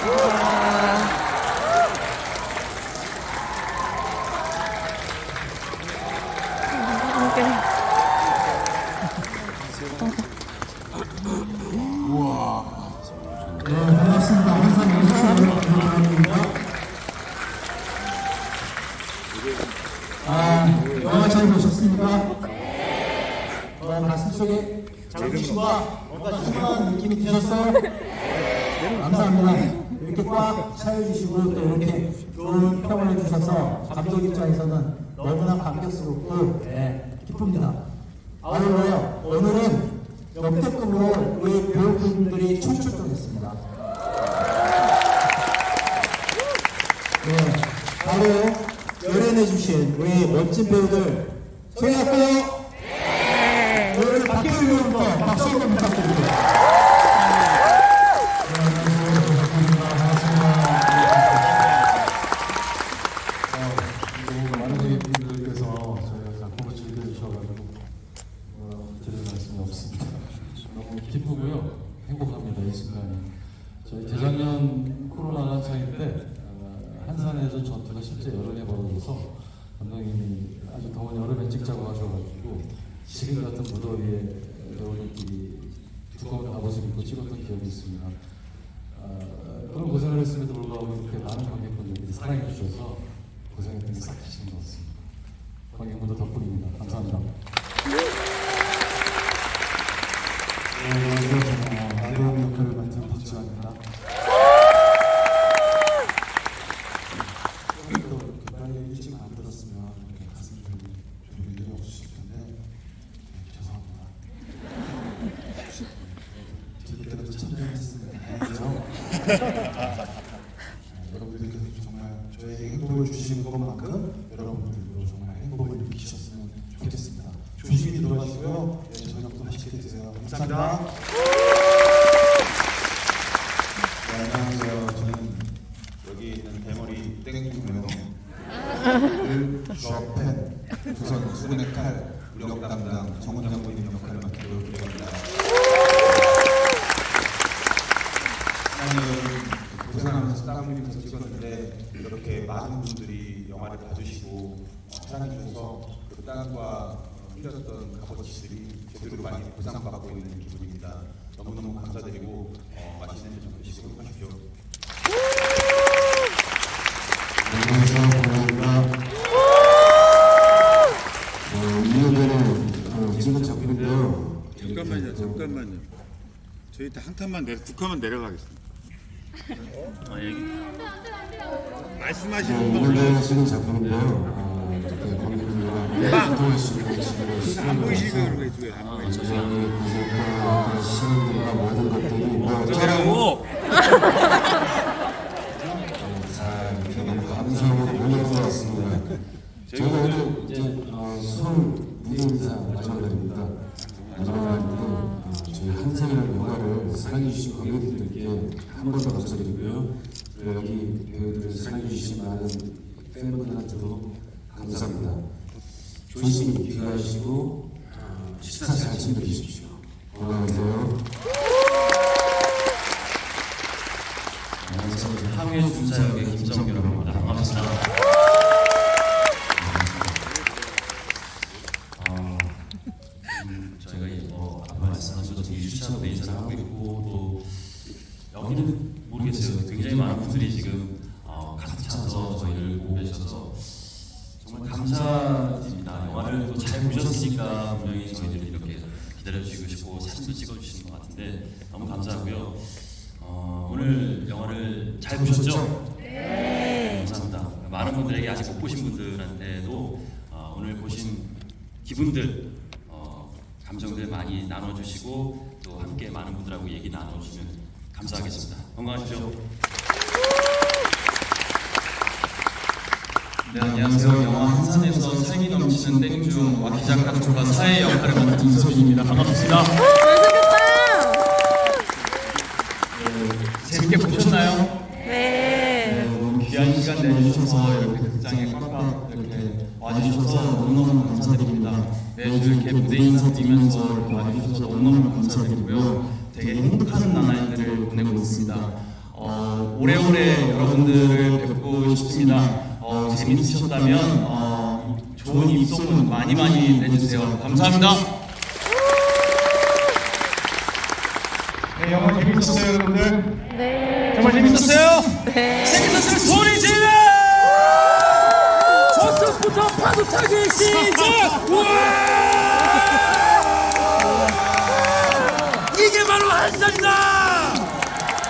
감사합니다. 어, 가슴 속에 자부심과 뭔가 희망한 느낌이 드셨어요? 감사합니다. 이렇게 꽉 차여주시고 또 이렇게 좋은 평을 해주셔서 감독 입장에서는 너무나 감격스럽고 네, 기쁩니다. 아울러요 오늘은 역대급으로 우리 배우분들이 총출동했습니다. 네, 바로 열연해주신 우리 멋진 배우들 소개할까요? 기쁘고요. 행복합니다. 이 순간이. 저희 재작년 코로나 때 어, 한산에서 전투가 실제 여름에 벌어져서 감독님이 아주 더운 여름에 찍자고 하셔가지고 지금 같은 무더위에 배우들끼리 두꺼운 갑옷을 입고 찍었던 기억이 있습니다. 어, 그런 고생을 했음에도 불구하고 이렇게 많은 관객분들이 사랑해 주셔서 고생했던 게싹 하신 것 같습니다. 관객분들 덕분입니다. 감사합니다. 네, 아동 역할을 맡은 박지환입니다. 또 빨리 일찍 안 들었으면 이렇게 가슴이 좀 좋은 일이 없으실 텐데 네, 죄송합니다. 들을 때도 참여했으면 다행이죠. 네, 여러분들께서 정말 저에게 행복을 주시는 것만큼 여러분들도 정말 행복을 느끼셨으면 좋겠습니다. 조심히 들어가시고요. 네, 저녁도 맛있게 드세요. 감사합니다. 네, 안녕하세요. 저는 여기 있는 대머리 땡구명 쇼펜 조선 수군의 칼 무력 담당 정훈 장군님 역할을 맡기로 기대합니다. 저는 흘리면서 찍었는데 이렇게 많은 분들이 영화를 봐주시고 어, 사랑해주셔서 그 어, 흘렸던 값어치들이 제대로 많이 보상받고 있는 기분입니다. 너무너무 감사드리고 어, 맛있는 저녁 드시고 행복하십시오. 안녕하세요. 고맙습니다. 어, 2년 전에 어, 찍은 작품인데요. 잠깐만요, 잠깐만요. 저희 한 칸만 내려, 두 칸만 내려가겠습니다. 말씀하시는 네, 분 2년 전에 찍은 작품인데요. 어, 이렇게 관객분들과 소통할 수 있는 지금 안 보이시고 그러고 있어요. 해주신 팬분들한테도 감사합니다. 조심히 귀가하시고 어, 식사 잘 챙겨 드십시오. 건강하세요. 안녕하세요. 항해 군사역의 김정규라고 합니다. 반갑습니다. 어, 음, 뭐, 아까 말씀하셨듯이 2주차로 인사를 하고 있고 또 여기는 모르겠어요. 굉장히 많은 분들이 지금 어, 가득 차서 저희를 보고 계셔서 정말 감사드립니다. 영화를 또 잘 보셨으니까 분명히 저희들을 이렇게 기다려주시고 사진도 찍어주시는 것 같은데 너무 감사하고요. 어, 오늘 영화를 잘 보셨죠? 네. 감사합니다. 많은 분들에게 아직 못 보신 분들한테도 어, 오늘 보신 기분들, 어, 감정들 많이 나눠주시고 또 함께 많은 분들하고 얘기 나눠주시면 감사하겠습니다. 건강하십시오. 네, 안녕하세요. 영화 한산에서 살기 넘치는 땡중 와키작 가족과 사회 역할을 맡은 이서진입니다. 반갑습니다. 네, 재밌게 보셨나요? 네, 너무 귀한 시간 내주셔서 이렇게 극장에 꽉꽉 이렇게 와주셔서 너무너무 감사드립니다. 매주 이렇게 무대 인사 드리면서 이렇게 와주셔서 너무너무 감사드리고요. 되게 행복한 나날들을 보내고 있습니다. 어, 어, 오래오래 여러분들을 뵙고 싶습니다. 어, 재밌으셨다면 어, 좋은 입소문 많이 많이 내주세요. 감사합니다. 네, 영화 재밌었어요, 여러분들. 네. 정말 재밌었어요? 네. 재밌었으면 소리 질러! 저쪽부터 파도 타기 시작! 우와! 이게 바로 한상이다!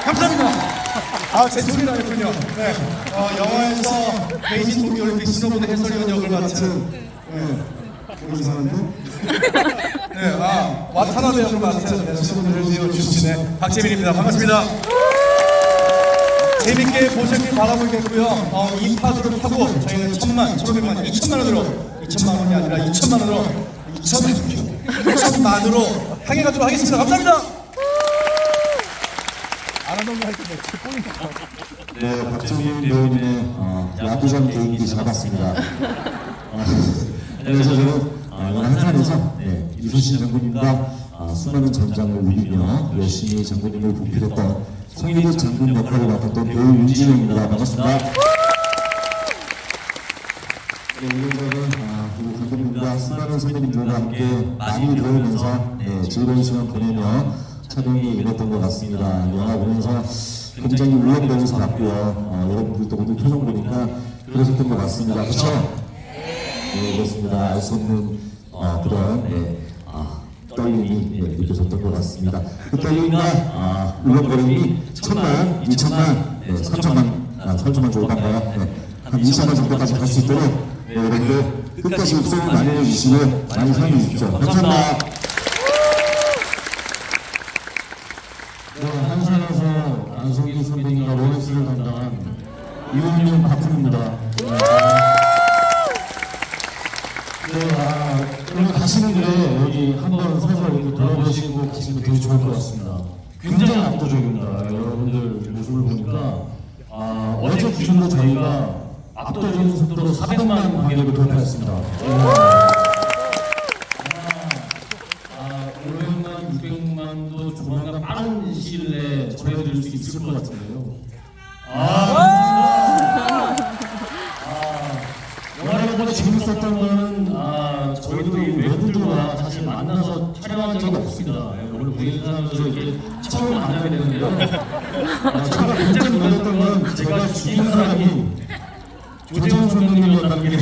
감사합니다. 아, 제 소리 나였군요. 네. 어, 영화에서 베이징 동계올림픽 스노보드 해설위원 역을 맡은 네. 이상한데? 네, 아, 와타나베 역을 맡은 네, 스노보드 해설위원 출신의 박재민입니다. 반갑습니다. 재밌게 보셨길 바라보겠고요. 어, 이 파도를 타고 저희는 천만, 천오백만, 이천만 원으로, 이천만 원이 아니라 이천만 원으로, 이천만, 이천만으로 향해 가도록 하겠습니다. 감사합니다. 네, 박정민 배우님의 어, 야구장 개인기 잡았습니다. 어, 그래서 저는 어, 이번 한산에서 네, 이순신 장군님과 어, 수많은 전장을 울리며 열심히 장군님을 보필했던 송일국 장군 역할을 맡았던 배우 윤진영입니다. 반갑습니다. 네, 오늘 저는 어, 그리고 감독님과 수많은 선배님들과 함께 많이 배우면서 네, 즐거운 시간 보내며 촬영이 이뤘던 것 같습니다. 영화 보면서 굉장히 울렁거려서 봤고요. 어, 여러분들도 오늘 표정 보니까 그러셨던 것 같습니다. 그렇죠? 네, 그렇습니다. 알 수 없는 어, 그런 네, 아, 떨림이 예, 느껴졌던 것 같습니다. 그 떨림과 아, 울렁거림이 천만, 이천만, 네, 삼천만, 아, 삼천만 좋을까요? 네, 한 이천만 정도까지 갈 수 있도록 네, 여러분들 끝까지 목소리 많이 내주시고 많이 사랑해 주십시오. 감사합니다. 네, 한산에서 안성기 선배님과 로맨스를 담당한 이은용 박훈입니다. 네. 네, 아, 오늘 가시는 길에 여기 한번 서서 이렇게 돌아보시고 가시면 되게 좋을 것 같습니다. 굉장히 압도적입니다. 여러분들 모습을 보니까 아, 어제 기준으로 저희가 압도적인 속도로 400만 관객을 돌파했습니다. 아, 500만, 600만도 조만간 빠른 시일 내에 전해드릴 수 있을 것 같은데요. 아, 아, 보고 재밌었던 거는 아, 저희도 이 외부들과 사실 만나서 촬영한 적이 없습니다. 예, 오늘 무인사에서 이렇게 처음 만나게 되는데요. 아, 제가 굉장히 놀랐던 건 제가 죽인 사람이 조재훈 선배님이었다는 게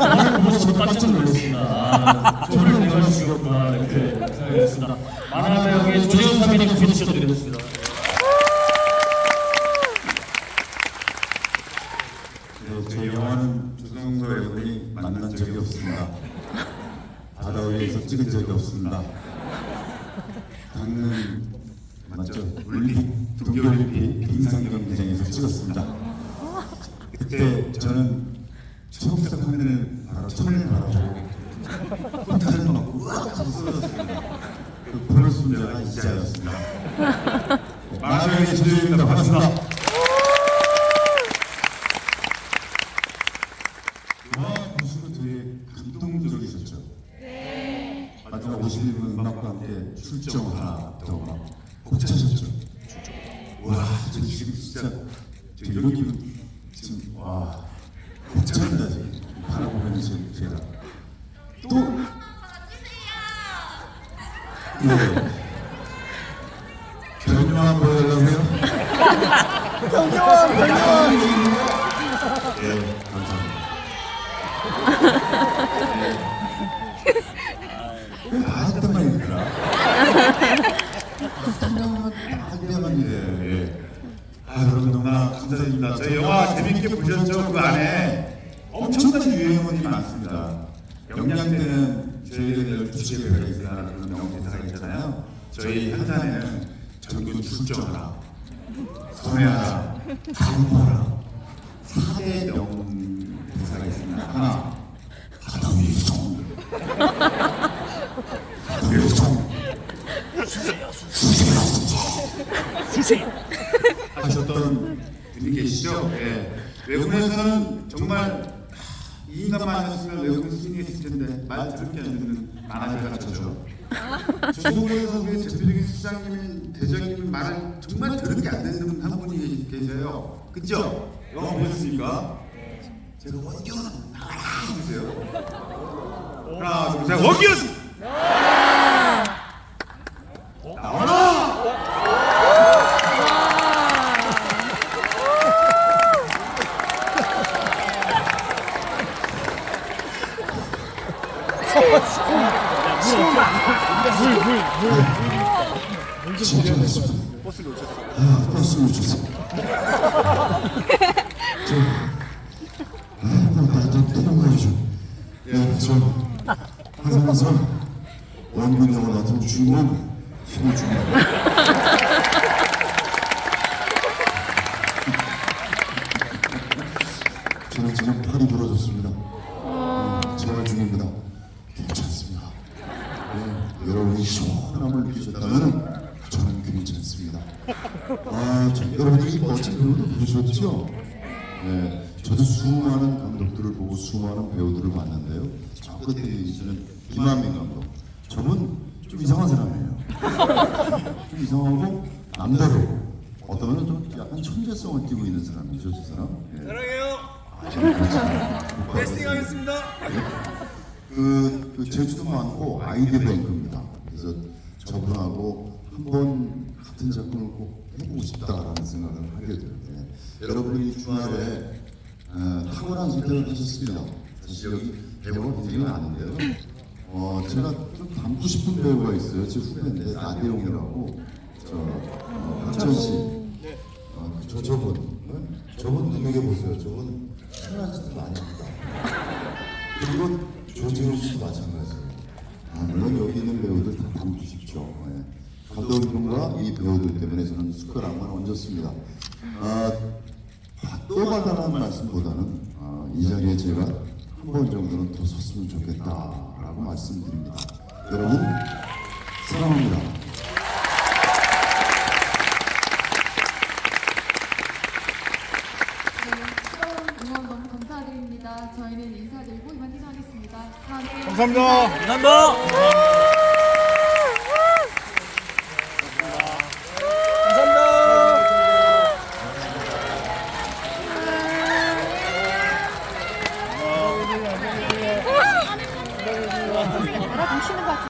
영화를 보면서 저도 깜짝 놀랐습니다. 아, 저를 내가 죽였구나 이렇게 생각했습니다. 만화 배우의 조재훈 선배님 소개 시켜드리겠습니다. 네, 저희 영화는 조성서 배우님 만난 적이 없습니다. 바다 위에서 찍은 적이 없습니다. 강릉 맞죠? 올림픽 동계올림픽 빙상 경기장에서 찍었습니다. 그때 저는 초록색 하늘을 바라 천을 바라보고 포탄을 맞고 으악 하고 쓰러졌습니다. 그 보는 순자가 이자였습니다. 만화배우의 조조입니다. 반갑습니다. 감동적이셨죠? 네. 마지막 51분 음악과 함께 출정하라고 막 벅차셨죠? 와, 저 지금 진짜 저 이런 기분 지금 와 벅찹니다 지금 바라보면 지금 제가 또 네. 변명한 보여주세요. 변명한 변명한 네, 감사합니다. 다 했단 말이더라. 한명만 하기만 해. 예. 아, 여러분 너무나 감사드립니다. 저희 영화 재밌게 보셨죠? 그 안에 엄청나게 유행어들이 많습니다. 영양 때는 저희는 12시에 배가 있으나 그런 명대사가 있잖아요. 저희 한산에는 전군 출정하라, 선회하라, 강포하라. 4대 명대사가 있습니다. 하나, 바다 위의 송. 위의 송. 하셨던 분이 계시죠? 예. 외국에서는 정말 이 인간만 아니었으면 외국은 승리했을 텐데 말 들을 게 없는 만화가 저죠. 중국에서 우리 대표적인 수장님, 대장님 말을 정말 들을 게안 되는 분한 분이 씨 계세요. 그죠? 영화 보셨습니까? 제가 원견 나와라 해주세요. 하나, 둘, 셋, 원견! 나와라! 진정했습니다. 버스를 놓쳤어요. 아, 버스를 놓쳤어요. 저, 아, 나 나한테 도망가야죠. 예, 저, 항상 항상 원균 영화 같은 주인공 힘을. 저는 배우들 보셨죠? 네, 저도 수많은 감독들을 보고 수많은 배우들을 봤는데요. 저 끝에 계시는 김한민 감독. 저분 좀 이상한 사람이에요. 좀 이상하고 남다르고 어떠면 좀 약간 천재성을 띠고 있는 사람이죠, 저 사람. 예. 사랑해요. 캐스팅하겠습니다. 그, 그 제주도 많고 아이디어 뱅크입니다. 그래서 저분하고 한번 같은 작품을 꼭 해보고 싶다라는 생각을 하게. 예. 여러분이 주말에 어, 탁월한 선택을 하셨습니다. 사실 여기 배우가 굉장히 많은데요. 어, 제가 좀 닮고 싶은 배우가 있어요. 제 후배인데 나대용이라고 저 어, 박천 씨. 어, 저 저분, 어? 저분 눈여겨 보세요. 저분 편한 짓도 많이 합니다. 그리고 조재훈 씨도 마찬가지예요. 아, 물론 여기 있는 배우들 다 닮고 싶죠. 예. 감독님과 이 배우들 때문에 저는 숟가락만 얹었습니다. 아, 또 받아라는 말씀보다는 아, 이 자리에 제가 한 번 정도는 더 섰으면 좋겠다라고 말씀드립니다. 여러분 사랑합니다. 네, 응원 너무 감사드립니다. 저희는 인사드리고 이만 퇴장하겠습니다. 다음에 감사합니다.